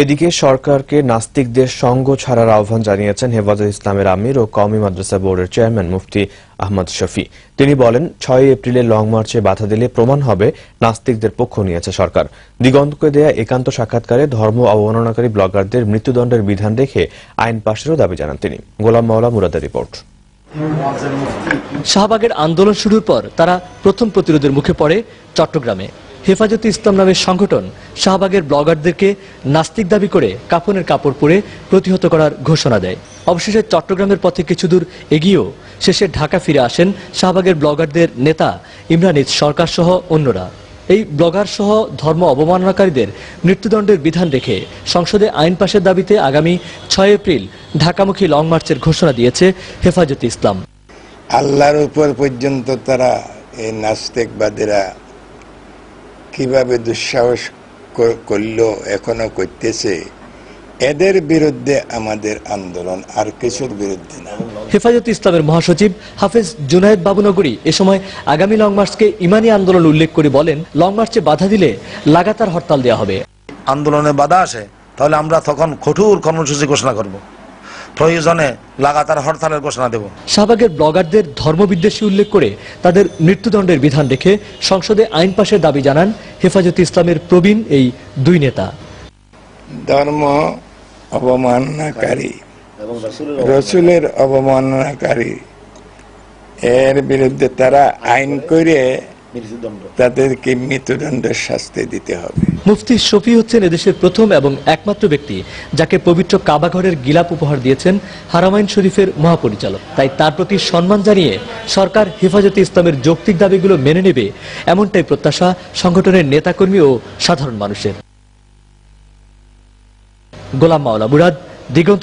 এদিকে সরকারকে নাস্তিকদের সঙ্গ ছাড়ার আহ্বান জানিয়েছেন হেফাজত ইসলামের আমির ও কওমি মাদ্রাসা বোর্ডের চেয়ারম্যান মুফতি আহমদ শফি। তিনি বলেন ছয় এপ্রিলে লং মার্চে বাধা দিলে প্রমাণ হবে, নাস্তিকদের পক্ষ নিয়েছে সরকার। দিগন্তকে দেয়া একান্ত সাক্ষাৎকারে ধর্ম অবমাননাকারী ব্লগারদের মৃত্যুদণ্ডের বিধান রেখে আইন পাশেরও দাবি জানান তিনি। গোলাম মাওলা মুরাদের রিপোর্ট। শাহবাগের আন্দোলন শুরুর পর তারা প্রথম প্রতিরোধের মুখে পড়ে চট্টগ্রামে। হেফাজতে ইসলাম নামের সংগঠন শাহবাগের ব্লগারদেরকে নাস্তিক দাবি করে কাফনের কাপড় পরে প্রতিহত করার ঘোষণা দেয়। অবশেষে চট্টগ্রামের পথে কিছু দূর এগিয়েও শেষে ঢাকা ফিরে আসেন শাহবাগের ব্লগারদের নেতা ইমরানিজ সরকার সহ অন্যরা। এই ব্লগার সহ ধর্ম অবমাননাকারীদের মৃত্যুদণ্ডের বিধান রেখে সংসদে আইন পাশের দাবিতে আগামী ছয় এপ্রিল ঢাকামুখী লং মার্চের ঘোষণা দিয়েছে হেফাজতে ইসলাম। আল্লাহর উপর পর্যন্ত তারা এই নাস্তিকবাদীরা কীভাবে দুঃসাহস করল এখনও করতেছে এদের বিরুদ্ধে আমাদের আন্দোলন আর কিছুর বিরুদ্ধে না। হেফাজত ইসলামের মহাসচিব হাফেজ জুনায়েদ বাবুনগরী এ সময় আগামী লং মার্চকে ইমানি আন্দোলন উল্লেখ করে বলেন লং মার্চে বাধা দিলে লাগাতার হরতাল দেওয়া হবে। আন্দোলনে বাধা আসে তাহলে আমরা তখন কঠোর কর্মসূচি ঘোষণা করব। প্রয়োজনে লাগাতার হরতালের ঘোষণা দেব। শাহবাগের ব্লগারদের ধর্মবিদ্বেষী উল্লেখ করে তাদের মৃত্যুদণ্ডের বিধান রেখে সংসদে আইন পাশের দাবি জানান হেফাজত ইসলামের প্রবীণ এই দুই নেতা। ধর্ম অবমাননাকারী রসুলের অবমাননাকারী। এর বিরুদ্ধে তারা আইন করে তাদেরকে মৃত্যুদণ্ডের শাস্তি দিতে হবে। মুফতি শফি হচ্ছেন এদেশের প্রথম এবং একমাত্র ব্যক্তি যাকে পবিত্র কাবাঘরের গিলাপ উপহার দিয়েছেন হারামাইন শরীফের মহাপরিচালক। তাই তার প্রতি সম্মান জানিয়ে সরকার হেফাজতে ইসলামের যৌক্তিক দাবিগুলো মেনে নেবে এমনটাই প্রত্যাশা সংগঠনের নেতাকর্মী ও সাধারণ মানুষের। গোলাম মাওলা মুরাদ দিগন্ত